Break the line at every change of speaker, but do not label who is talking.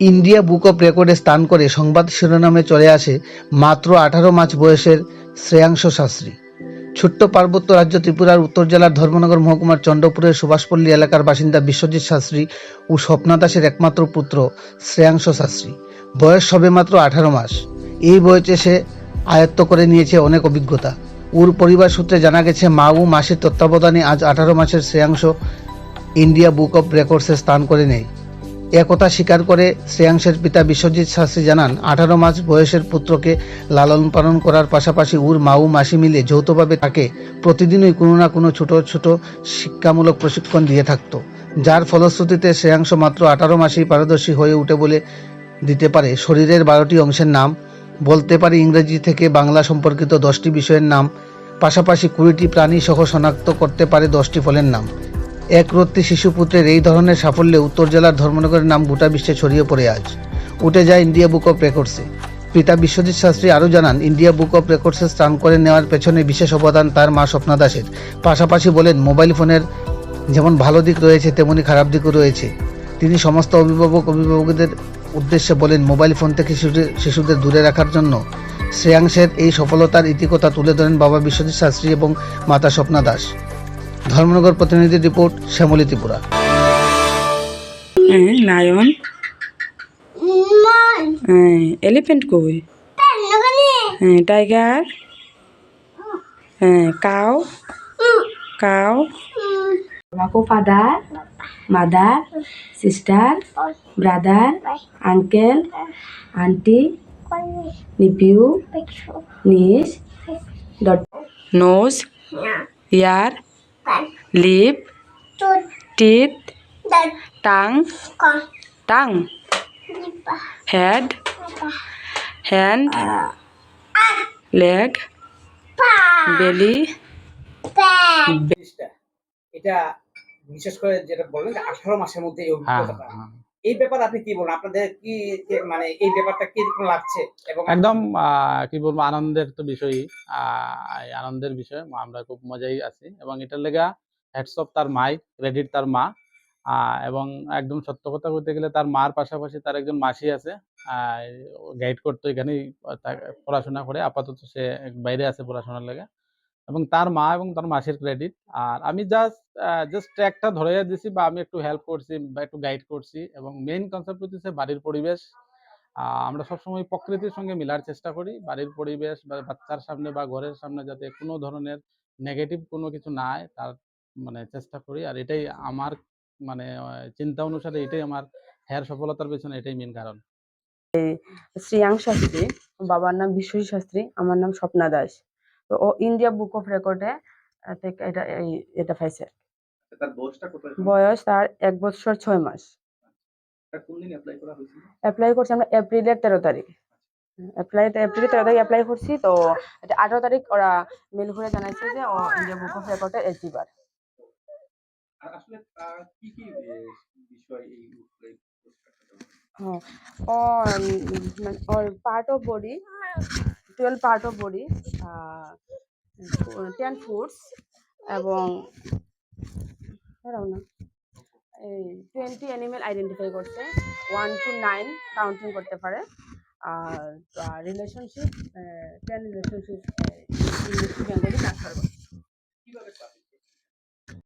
India book of রেকর্ডে স্থান করে সংবাদ শিরোনামে চলে আসে মাত্র আঠারো মাস বয়সের শ্রেয়াংশ শাস্ত্রী। ছোট্ট পার্বত্য রাজ্য ত্রিপুরার উত্তর জেলার ধর্মনগর মহকুমার চন্দ্রপুরের সুভাষপল্লী এলাকার বাসিন্দা বিশ্বজিৎ শাস্ত্রী ও স্বপ্না দাসের একমাত্র পুত্র শ্রেয়াংশ শাস্ত্রী। বয়স সবে মাত্র আঠারো মাস। এই বয়সে সে আয়ত্ত করে নিয়েছে অনেক অভিজ্ঞতা। ওর পরিবার সূত্রে জানা গেছে, মা ও মাসির তত্ত্বাবধানে আজ আঠারো মাসের শ্রেয়াংশ ইন্ডিয়া বুক অফ রেকর্ডসে স্থান করে নেয়। একথা স্বীকার করে শ্রেয়াংশের পিতা বিশ্বজিৎ শাস্ত্রী জানান, আঠারো মাস বয়সের পুত্রকে লালন পালন করার পাশাপাশি উর মা ও মাসি মিলে যৌথভাবে তাকে প্রতিদিনই কোনো না কোনো ছোট ছোট শিক্ষামূলক প্রশিক্ষণ দিয়ে থাকতো, যার ফলশ্রুতিতে শ্রেয়াংশ মাত্র আঠারো মাসেই পারদর্শী হয়ে উঠে বলে দিতে পারে। শরীরের বারোটি অংশের নাম বলতে পারে ইংরেজি থেকে বাংলা সম্পর্কিত দশটি বিষয়ের নাম, পাশাপাশি কুড়িটি প্রাণী সহ শনাক্ত করতে পারে দশটি ফলের নাম। একরত্তি শিশুপুত্রের এই ধরনের সাফল্যে উত্তর জেলার ধর্মনগরের নাম গোটা বিশ্বে ছড়িয়ে পড়ে আজ। উঠে যায় ইন্ডিয়া বুক অফ রেকর্ডসে। পিতা বিশ্বজিৎ শাস্ত্রী আরও জানান, ইন্ডিয়া বুক অফ রেকর্ডসে স্থান করে নেওয়ার পেছনে বিশেষ অবদান তার মা স্বপ্না দাসের পাশাপাশি বলেন, মোবাইল ফোনের যেমন ভালো দিক রয়েছে, তেমনি খারাপ দিকও রয়েছে। তিনি সমস্ত অভিভাবক, অভিভাবকদের উদ্দেশ্যে বলেন, মোবাইল ফোন থেকে শিশুদের শিশুদের দূরে রাখার জন্য শ্রেয়াংশের এই সফলতার ইতিকথা তুলে ধরেন বাবা বিশ্বজিৎ শাস্ত্রী এবং মাতা স্বপ্না দাস ধর্মনগর প্রতিনিধি report Shyamali Tripura.
Lion elephant কই? Tiger. Cow. Cow. Baku father mother sister brother uncle aunty nephew niece dot nose ear. Lip teeth tongue tongue head hand leg belly
এটা বিশেষ করে যেটা বললেন আঠারো মাসের মধ্যে এই
হ্যাঁ,
অভিজ্ঞতাটা।
হ্যাঁ।
এই ব্যাপারে আপনি কি বলেন আপনাদের কি মানে এই ব্যাপারটা কি রকম লাগছে এবং
একদম আহ, কি বলব আনন্দের তো বিষয়ই আহ, আনন্দের বিষয় আমরা খুব মজাই আছি এবং এটার লেগা হেডসঅপ তার মাই ক্রেডিট তার মা এবং একদম সত্য কথা বলতে গেলে তার মার পাশাপাশি তার একজন মাসি আছে গাইড করতো এখানেই পড়াশোনা করে, আপাতত সে বাইরে আছে পড়াশোনার লেগে, এবং তার মা এবং তার মাসির ক্রেডিট আর আমি জাস্ট জাস্ট ট্র্যাকটা ধরে দিছি বা আমি একটু হেল্প করছি বা একটু গাইড করছি, এবং মেইন কনসেপ্ট হচ্ছে বাড়ির পরিবেশ আমরা সবসময় প্রকৃতির সঙ্গে মিলার চেষ্টা করি, বাড়ির পরিবেশ বা বাচ্চার সামনে বা ঘরের সামনে যাতে কোনো ধরনের নেগেটিভ কোনো কিছু না তার মানে চেষ্টা করি। আর এটাই আমার মানে চিন্তা অনুসারে এটাই আমার হ্যার সফলতার পেছনে এটাই মেন কারণ।
শ্রেয়াং শাস্ত্রী বাবার নাম বিশ্বজিৎ শাস্ত্রী আমার নাম স্বপ্না দাস। তো ও ইন্ডিয়া বুক অফ রেকর্ডে এটা এটা পাইছে।
তার বয়সটা কত
বয়স তার এক বছর ছয় মাস।
এটা কোন দিন অ্যাপ্লাই করা হয়েছিল?
অ্যাপ্লাই করছি আমরা এপ্রিলের তেরো তারিখ। অ্যাপ্লাই এপ্রিলের তেরো তারিখ অ্যাপ্লাই করছি তো এটা আঠারো তারিখ ওরা মেল করে জানাইছে যে ও ইন্ডিয়া বুক অফ রেকর্ডে এলিজিবল
আর আসলে তার কি কি বিষয় এই হয়?
হ্যাঁ মানে part of body twelve part of body ten foods এবং না এই টোয়েন্টি অ্যানিমেল আইডেন্টিফাই করছে ওয়ান টু নাইন কাউন্টিং করতে পারে আর relationship ten relationship English Bengali transfer